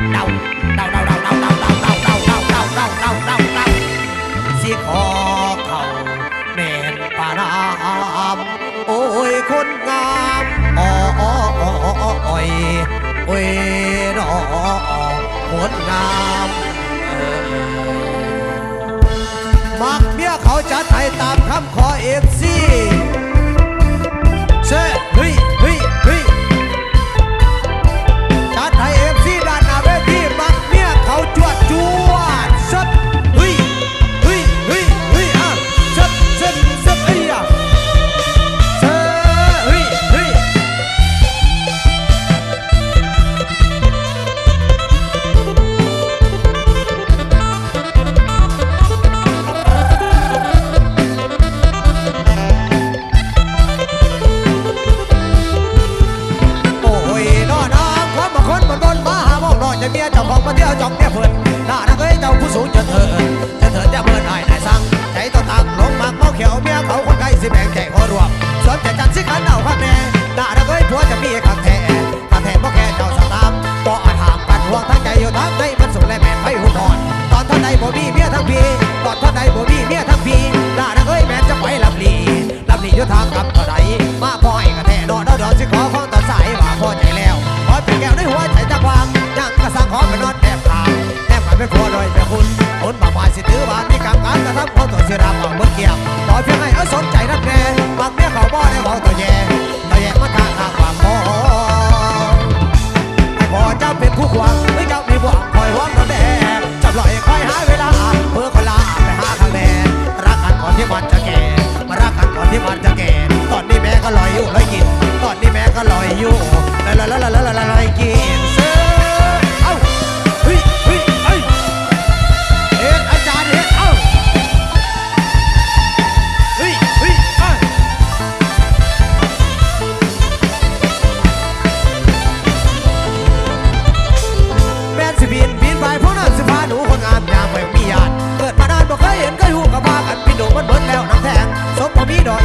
อายสีเดาเดาเดาเดาเดาเดาเดาเดาเดาเดาเดาเดาเดาเดาเดาสิขอเขาแม่นปานามโอ้ยคนงามอ้ออ้ออ้ออ้อยโอ้ยดอคนงามมักเมียเขาจัดให้ตามคำขอเอฟซีเช่เฮ้ย จ้องมาเที่ยวจองเนี่ยเพื่อนหน้านักเอ้ยเจ้าผู้สูงจะเถิดจะเถิดจะเมื่อได้นายสั่งใจต้องตังลงมากเมาเขียวเมียเขาคนใกล้สิแบ่งแจหัวรวมสนใจจันสิขันเอาข้างแน่หน้านักเอ้ยผัวจะมีข้า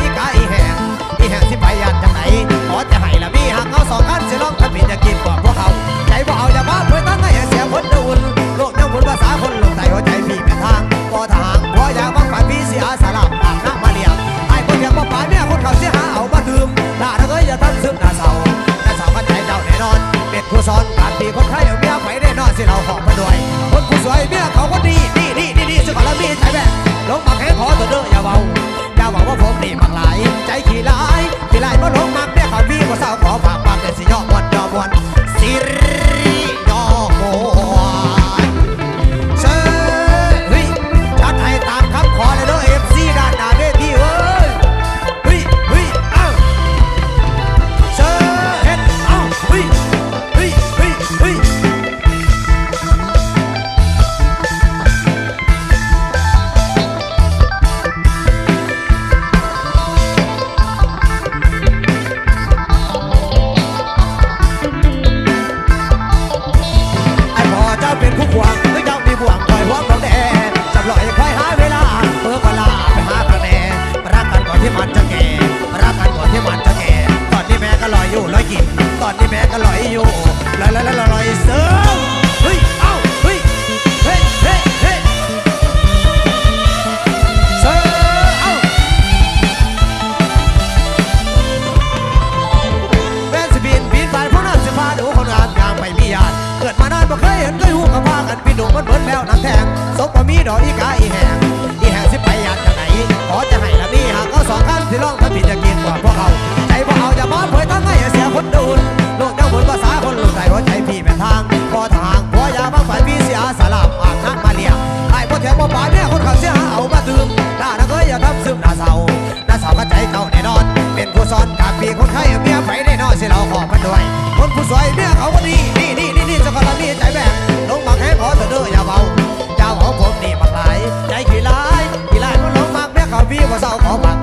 อกอีกาอีแหงอีแหงสิไปญาติจังไหนขอจะให้ละมีหากเอาสองคันสิลองทำผิดจะกินกว่าพวกเขาใจบ่เอาอย่ามาเพื่อตั้งให้เสียคนดูนโลกยังบุญภาษาคนลงใจหัวใจพี่เป็นทางบ่ทางพออยากบังฝันพี่เสียสลับอาบน้ำมาเลี้ยงไอ้คนเพียงบ่ป่าเนี่ยคนเขาเสียหาเอามาดื่มด่าถ้าเคยอย่าทำซึมหน้าเศร้าหน้าเศร้ากันใจเจ้าแน่นอนเป็นผู้สอนการดีคนไทยเอาเมียไปแน่นอนสิเราของมาด้วยคนผู้สวยเมียเขาก็ดีดีดีดีดีสุขอละมีใจแม่ลงมาแค่ขอตัวเด้ออย่าเบา วังว่าผมนี่มักหลายใจขี้ลา ดอกอีกาอีแหงอีแหงสิไปญาติจังไหนขอจะให้ละมีหากเอาสองคันสิลองทำผิดจะกินกว่าพวกเขาใจบ่เอาอย่ามาเผยทั้งให้เสียคนดูนโลกยังบนภาษาคนลูกใจหัวใจพี่เป็นทางพอทางพออย่ามาฝ่ายพี่เสียสลับอ่างนักมาเลี้ยงไอ้พ่อแถวบ่ป่าเนี่ยคนเขาเสียหาเอามาดื่มด่านักเอ้ยอย่าทำซึมหน้าเศร้าหน้าเศร้าก็ใจเจ้าแน่นอน เป็นผู้สอนการปีคนไข้เมียไฟแน่นอนสิเราขอพันด้วย คนผู้สวยเมียเขาก็ดีดี 我到我办